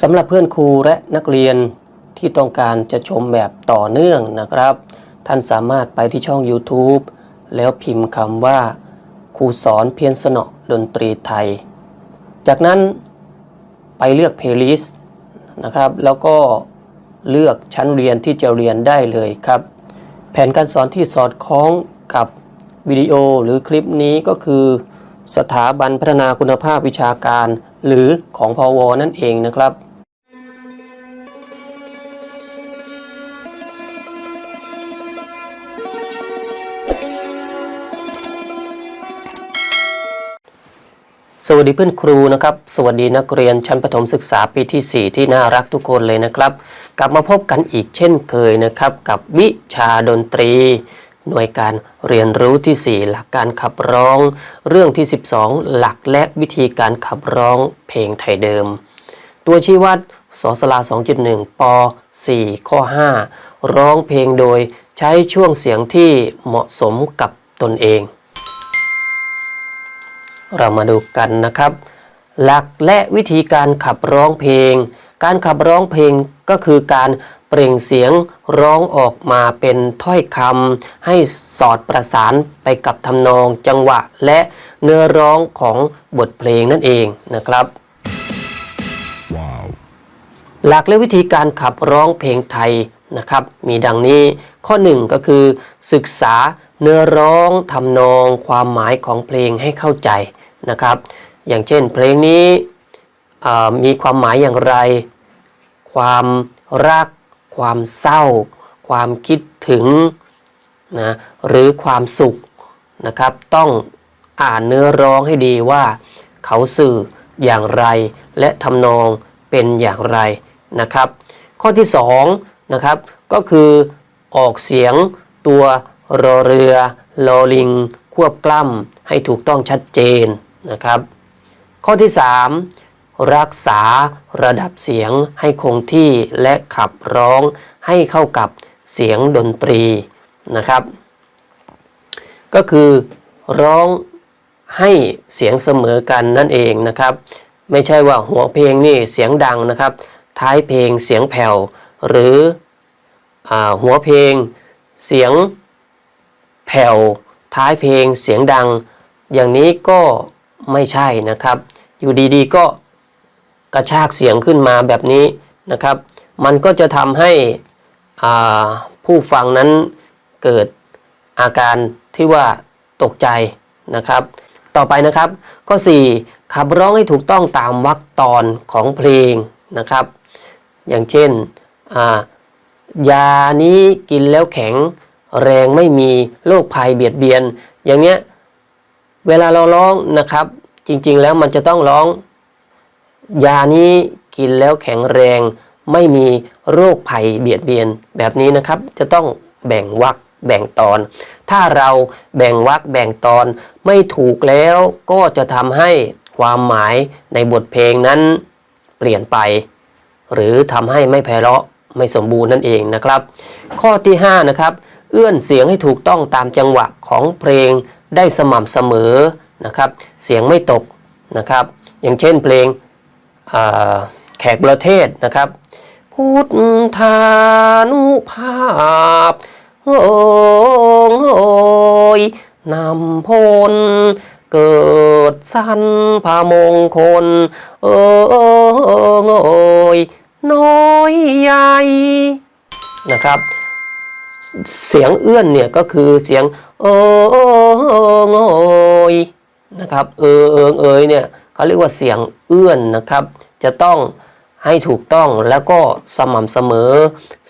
สำหรับเพื่อนครูและนักเรียนที่ต้องการจะชมแบบต่อเนื่องนะครับ ท่านสามารถไปที่ช่อง YouTube แล้วพิมพ์คำว่า ครูสอนเพียนสนอดนตรีไทย จากนั้นไปเลือกเพลย์ลิสต์นะครับ แล้วก็เลือกชั้นเรียนที่จะเรียนได้เลยครับ แผนการสอนที่สอดคล้องกับวิดีโอหรือคลิปนี้ก็คือ สถาบันพัฒนาคุณภาพวิชาการ หรือของพอวนั่นเองนะครับ สวัสดีเพื่อนครูนะครับ สวัสดีนักเรียนชั้นประถมศึกษาปีที่ 4 ที่น่ารักทุกคนเลยนะครับ กลับมาพบกันอีกเช่นเคยนะครับ กับวิชาดนตรี หน่วยการเรียนรู้ที่ 4 หลักการขับร้อง เรื่องที่ 12 หลักและวิธีการขับร้องเพลงไทยเดิม ตัวชี้วัดสสลา2.1ป4ข้อ 5 ร้องเพลงโดยใช้ช่วงเสียงที่เหมาะสมกับตนเอง เรามาดูกันนะครับ หลักและวิธีการขับร้องเพลง การขับร้องเพลงก็คือการเปล่งเสียงร้องออกมาเป็นถ้อยคำให้สอดประสานไปกับทำนองจังหวะและเนื้อร้องของบทเพลงนั่นเองนะครับ Wow. หลักและวิธีการขับร้องเพลงไทยนะครับ มีดังนี้ข้อ1ก็คือ ศึกษาเนื้อร้องทำนองความหมายของเพลงให้เข้าใจ นะครับ อย่างเช่นเพลงนี้มีความหมายอย่างไร ความรัก ความเศร้า ความคิดถึงนะหรือความสุขนะครับ ต้องอ่านเนื้อร้องให้ดีว่าเขาสื่ออย่างไร และทำนองเป็นอย่างไรนะครับ ข้อที่2นะครับก็คือออกเสียงตัวรอเรือลอลิง ควบกล้ำให้ถูกต้องชัดเจน นะครับ ข้อที่ 3 รักษาระดับเสียงให้คงที่และขับร้องให้เข้ากับเสียงดนตรีนะครับ ก็คือร้องให้เสียงเสมอกันนั่นเองนะครับ ไม่ใช่ว่าหัวเพลงนี่เสียงดังนะครับ ท้ายเพลงเสียงแผ่วหรืออหัวเพลงเสียงแผ่วท้ายเพลงเสียงดัง อย่างนี้ก็ ไม่ใช่นะครับ อยู่ดีๆก็กระชากเสียงขึ้นมาแบบนี้นะครับ มันก็จะทำให้ผู้ฟังนั้นเกิดอาการที่ว่าตกใจนะครับ ต่อไปนะครับ ข้อ 4 ขับร้องให้ถูกต้องตามวรรคตอนของเพลงนะครับ อย่างเช่นยานี้กินแล้วแข็งแรงไม่มีโรคภัยเบียดเบียน อย่างเงี้ย เวลาเราร้องนะครับ จริงๆแล้วมันจะต้องร้อง ยานี้กินแล้วแข็งแรง ไม่มีโรคภัยเบียดเบียนแบบนี้นะครับ จะต้องแบ่งวรรคแบ่งตอน ถ้าเราแบ่งวรรคแบ่งตอนไม่ถูกแล้วก็จะทำให้ความหมายในบทเพลงนั้นเปลี่ยนไป หรือทำให้ไม่ไพเราะไม่สมบูรณ์นั่นเองนะครับ ข้อที่5นะครับเอื้อนเสียงให้ถูกต้องตามจังหวะของเพลง ได้สม่ำเสมอนะครับ เสียงไม่ตกนะครับ อย่างเช่นเพลงแขกประเทศนะครับ พุทธานุภาพโอ้โอยนำพลเกิดสันพามงคล เออโอยน้อยใหญ่นะครับ เสียงเอื้อนเนี่ยก็คือเสียงเออโอยนะครับเออเอิงเอยเนี่ยเขาเรียกว่าเสียงเอื้อนนะครับ จะต้องให้ถูกต้องแล้วก็สม่ำเสมอ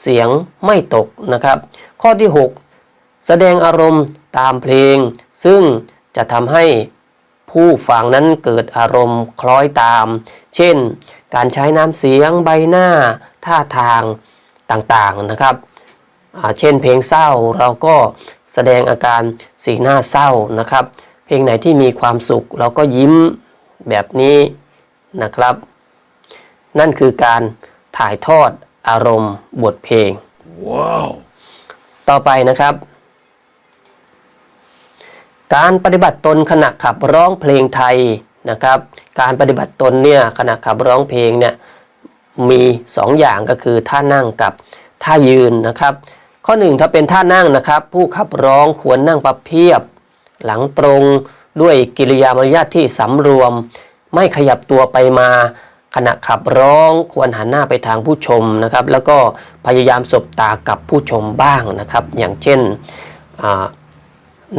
เสียงไม่ตกนะครับ ข้อที่ 6 แสดงอารมณ์ตามเพลง ซึ่งจะทำให้ผู้ฟังนั้นเกิดอารมณ์คล้อยตาม เช่น การใช้น้ำเสียงใบหน้าท่าทางต่างๆนะครับ เช่นเพลงเศร้าเราก็แสดงอาการสีหน้าเศร้านะครับ เพลงไหนที่มีความสุข เราก็ยิ้มแบบนี้นะครับ นั่นคือการถ่ายทอดอารมณ์บทเพลง Wow. ต่อไปนะครับ การปฏิบัติตนขณะขับร้องเพลงไทยนะครับ การปฏิบัติตนเนี่ยขณะขับร้องเพลงเนี่ยมี2อย่างก็คือท่านั่งกับท่ายืนนะครับ ข้อ 1 ถ้าเป็นท่านั่งนะครับ ผู้ขับร้องควรนั่งประเพียบ หลังตรงด้วยกิริยามารยาทที่สำรวม ไม่ขยับตัวไปมา ขณะขับร้องควรหันหน้าไปทางผู้ชมนะครับ แล้วก็พยายามสบตากับผู้ชมบ้างนะครับ อย่างเช่น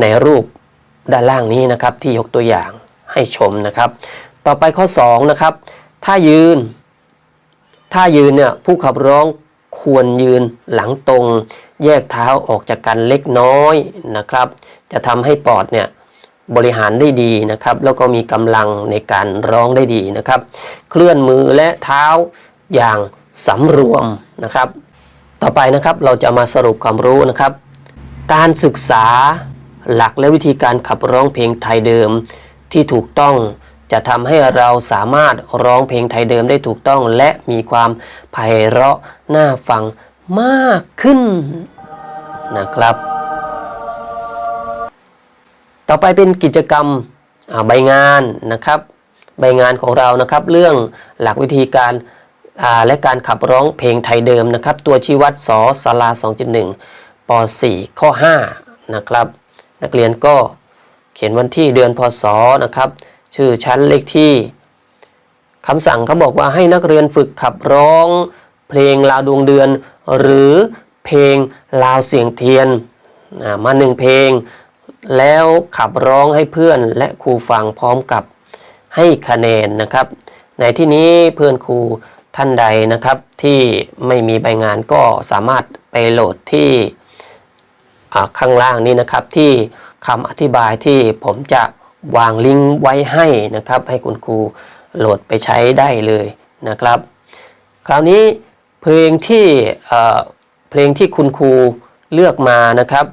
ในรูปด้านล่างนี้นะครับที่ยกตัวอย่างให้ชมนะครับ ต่อไปข้อ2นะครับถ้ายืน ถ้ายืนเนี่ยผู้ขับร้อง ควรยืนหลังตรง แยกเท้าออกจากกันเล็กน้อยนะครับ จะทำให้ปอดเนี่ยบริหารได้ดีนะครับ แล้วก็มีกำลังในการร้องได้ดีนะครับ เคลื่อนมือและเท้าอย่างสำรวมนะครับ ต่อไปนะครับเราจะมาสรุปความรู้นะครับ การศึกษาหลักและวิธีการขับร้องเพลงไทยเดิมที่ถูกต้อง จะทำให้เราสามารถร้องเพลงไทยเดิมได้ถูกต้องและมีความไพเราะน่าฟังมากขึ้นนะครับ ต่อไปเป็นกิจกรรมใบงานนะครับ ใบงานของเรานะครับเรื่องหลักวิธีการและการขับร้องเพลงไทยเดิมนะครับ ตัวชี้วัดสอสารา2.1ป .4 ข้อ5นะครับ นักเรียนก็เขียนวันที่เดือนพศนะครับ ชื่อชั้นเลขที่คำสั่งเขาบอกว่าให้นักเรียนฝึกขับร้อง เพลงลาวดวงเดือน หรือเพลงลาวเสียงเทียนมาหนึ่งเพลง แล้วขับร้องให้เพื่อนและครูฟังพร้อมกับให้คะแนนนะครับ ในที่นี้เพื่อนครูท่านใดนะครับที่ไม่มีใบงานก็สามารถไปโหลดที่ข้างล่างนี้นะครับที่คำอธิบายที่ผมจะ วางลิงก์ไว้ให้นะครับ ให้คุณครูโหลดไปใช้ได้เลยนะครับ คราวนี้เพลงที่เพลงที่คุณครูเลือกมานะครับ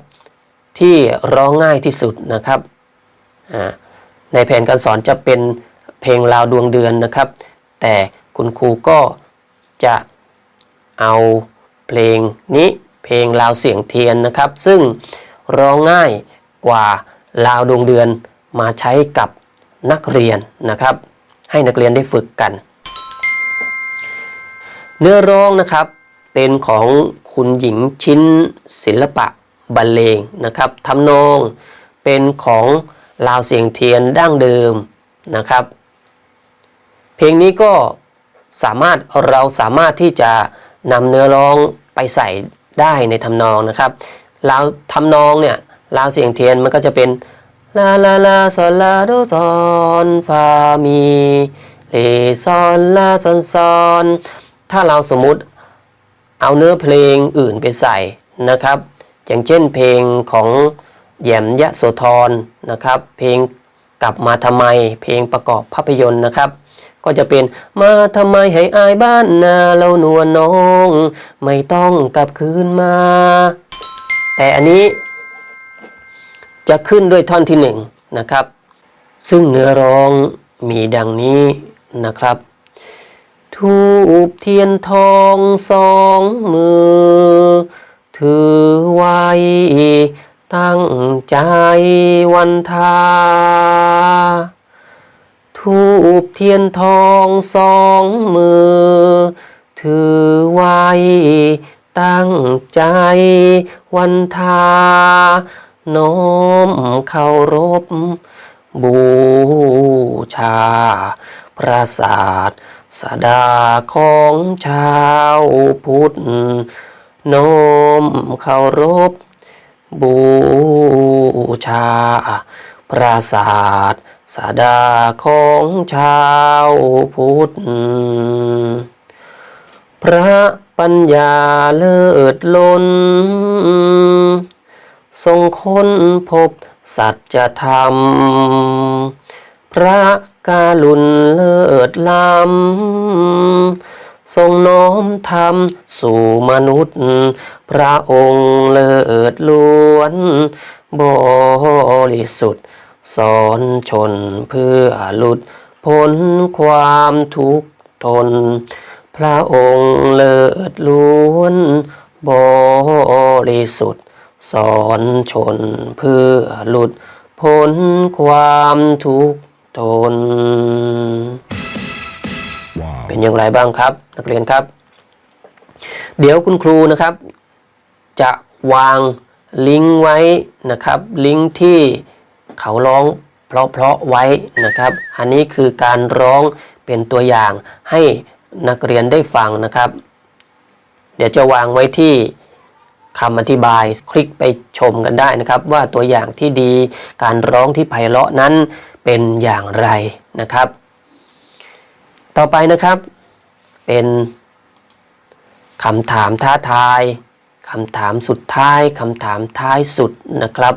ที่ร้องง่ายที่สุดนะครับในแผนการสอนจะเป็นเพลงลาวดวงเดือนนะครับ แต่คุณครูก็จะเอาเพลงนี้เพลงลาวเสียงเทียนนะครับ ซึ่งร้องง่ายกว่าลาวดวงเดือน มาใช้กับนักเรียนนะครับ ให้นักเรียนได้ฝึกกัน เนื้อร้องนะครับเป็นของคุณหญิงชิ้นศิลปะบรรเลงนะครับทำนองเป็นของลาวเสียงเทียนดั้งเดิมนะครับ เพลงนี้ก็สามารถเราสามารถที่จะนำเนื้อร้องไปใส่ได้ในทำนองนะครับลาวทำนองเนี่ยลาวเสียงเทียนมันก็จะเป็น ลาลาลาซอนลาโดซอนฟามีเลซอนลาซอนซอนถ้าเราสมมุติเอาเนื้อเพลงอื่นไปใส่นะครับ อย่างเช่นเพลงของแยมยะโสธรนะครับ เพลงกลับมาทำไม เพลงประกอบภาพยนตร์นะครับก็จะเป็นมาทำไมให้อายบ้านนาเรานวลน้อง ไม่ต้องกลับคืนมา แต่อันนี้ จะขึ้นด้วยท่อนที่หนึ่งนะครับ ซึ่งเนื้อร้องมีดังนี้นะครับ ทูบเทียนทองสองมือ ถือไว้ ตั้งใจวันทา ทูบเทียนทองสองมือ ถือไว้ ตั้งใจวันทา น้อมเคารพ บูชาปราสาทสดาของชาวพุทธน้อมเคารพ บูชาปราสาทสดาของชาวพุทธพระปัญญาเลิศล้น ทรงค้นพบสัจธรรม พระกาลุนเลิศล้ำ ทรงน้อมธรรมสู่มนุษย์ พระองค์เลิศล้วน บริสุทธิ์ สอนชนเพื่อหลุดพ้นความทุกข์ทน พระองค์เลิศล้วน บริสุทธิ์ สอนชนเพื่อหลุดพ้นความทุกข์ทน Wow. เป็นอย่างไรบ้างครับ นักเรียนครับ เดี๋ยวคุณครูนะครับ จะวางลิงก์ไว้นะครับ ลิงก์ที่เขาร้องเพราะๆไว้นะครับ อันนี้คือการร้องเป็นตัวอย่างให้นักเรียนได้ฟังนะครับ เดี๋ยวจะวางไว้ที่ คำอธิบาย คลิกไปชมกันได้นะครับ ว่าตัวอย่างที่ดีการร้องที่ไพเราะนั้นเป็นอย่างไรนะครับ ต่อไปนะครับเป็นคำถามท้าทายคำถามสุดท้ายคำถามท้ายสุดนะครับ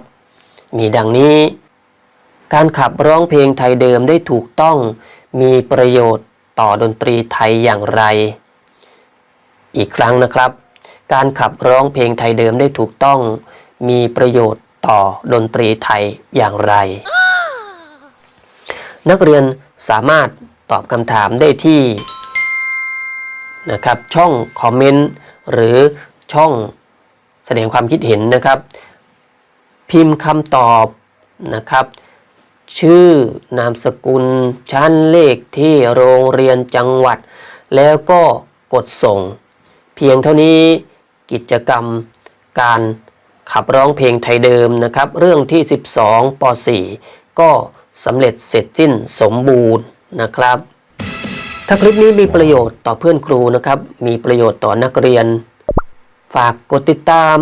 มีดังนี้ การขับร้องเพลงไทยเดิมได้ถูกต้องมีประโยชน์ต่อดนตรีไทยอย่างไร อีกครั้งนะครับ การขับร้องเพลงไทยเดิมได้ถูกต้อง มีประโยชน์ต่อดนตรีไทยอย่างไร นักเรียนสามารถตอบคำถามได้ที่นะครับช่องคอมเมนต์หรือช่องแสดงความคิดเห็นนะครับ พิมพ์คำตอบนะครับ ชื่อนามสกุล ชั้นเลขที่โรงเรียนจังหวัด แล้วก็กดส่ง เพียงเท่านี้ กิจกรรม การขับร้องเพลงไทยเดิมนะครับ เรื่องที่ 12ป .4 ก็สำเร็จเสร็จสิ้นสมบูรณ์นะครับ ถ้าคลิปนี้มีประโยชน์ต่อเพื่อนครูนะครับ มีประโยชน์ต่อนักเรียน ฝากกดติดตาม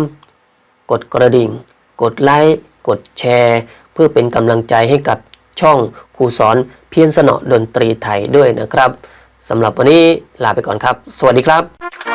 กดกระดิ่ง กดไลค์ กดแชร์ เพื่อเป็นกำลังใจให้กับช่องครูสอนเพียนสนอดนตรีไทยด้วยนะครับสำหรับวันนี้ลาไปก่อนครับ สวัสดีครับ